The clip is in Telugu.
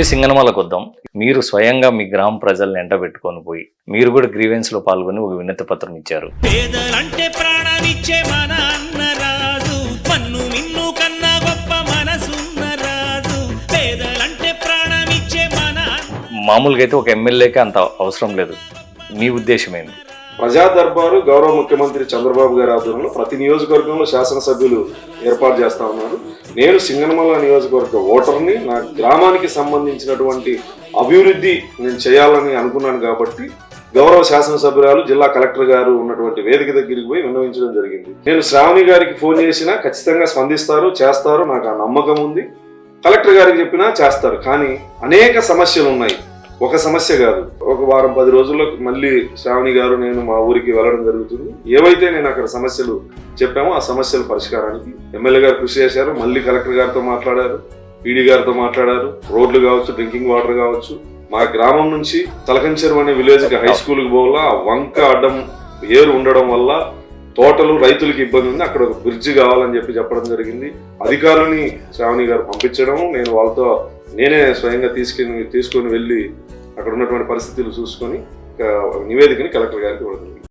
సింగనమలకు వద్దాం. మీరు స్వయంగా మీ గ్రామ ప్రజల్ని ఎంట పెట్టుకొని పోయి మీరు కూడా గ్రీవెన్స్లో పాల్గొని ఒక వినతి పత్రం ఇచ్చారు. పేదలంటే ప్రాణమిచ్చే మన అన్న రాజు మన్ను మిన్ను కన్నా గొప్ప మనసున్న రాజు. పేదలంటే ప్రాణమిచ్చే మన అన్న మామూలుగా అయితే ఒక ఎమ్మెల్యేకి అంత అవసరం లేదు. మీ ఉద్దేశం ఏంది ప్రజా దర్బారు గౌరవ ముఖ్యమంత్రి చంద్రబాబు గారి ఆధ్వర్యంలో ప్రతి నియోజకవర్గంలో శాసనసభ్యులు ఏర్పాటు చేస్తా ఉన్నారు. నేను సింగనమల నియోజకవర్గ ఓటర్ని నా గ్రామానికి సంబంధించినటువంటి అభివృద్ధి నేను చేయాలని అనుకున్నాను కాబట్టి గౌరవ శాసనసభ్యురాలు జిల్లా కలెక్టర్ గారు ఉన్నటువంటి వేదిక దగ్గరికి పోయి విన్నవించడం జరిగింది. నేను శ్రావణి గారికి ఫోన్ చేసినా ఖచ్చితంగా స్పందిస్తారు చేస్తారు నాకు ఆ నమ్మకం ఉంది. కలెక్టర్ గారికి చెప్పినా చేస్తారు కానీ అనేక సమస్యలు ఉన్నాయి. ఒక సమస్య కాదు ఒక వారం పది రోజుల్లో మళ్ళీ శ్రావణి గారు నేను మా ఊరికి వెళ్ళడం జరుగుతుంది. ఏవైతే నేను అక్కడ సమస్యలు చెప్పామో ఆ సమస్యల పరిష్కారానికి ఎమ్మెల్యే గారు కృషి చేశారు. మళ్ళీ కలెక్టర్ గారితో మాట్లాడారు పీడీ గారితో మాట్లాడారు. రోడ్లు కావచ్చు డ్రింకింగ్ వాటర్ కావచ్చు. మా గ్రామం నుంచి తలకంచెరు అనే విలేజ్కి హై స్కూల్కి పోవాలా ఆ వంక అడ్డం ఏరు ఉండడం వల్ల తోటలు రైతులకు ఇబ్బంది ఉంది. అక్కడ ఒక బ్రిడ్జి కావాలని చెప్పి చెప్పడం జరిగింది. అధికారులని శ్రావణి గారు పంపించడం నేను వాళ్ళతో నేనే స్వయంగా తీసుకుని తీసుకొని వెళ్ళి అక్కడ ఉన్నటువంటి పరిస్థితులు చూసుకొని నివేదికని కలెక్టర్ గారికి ఇవ్వడం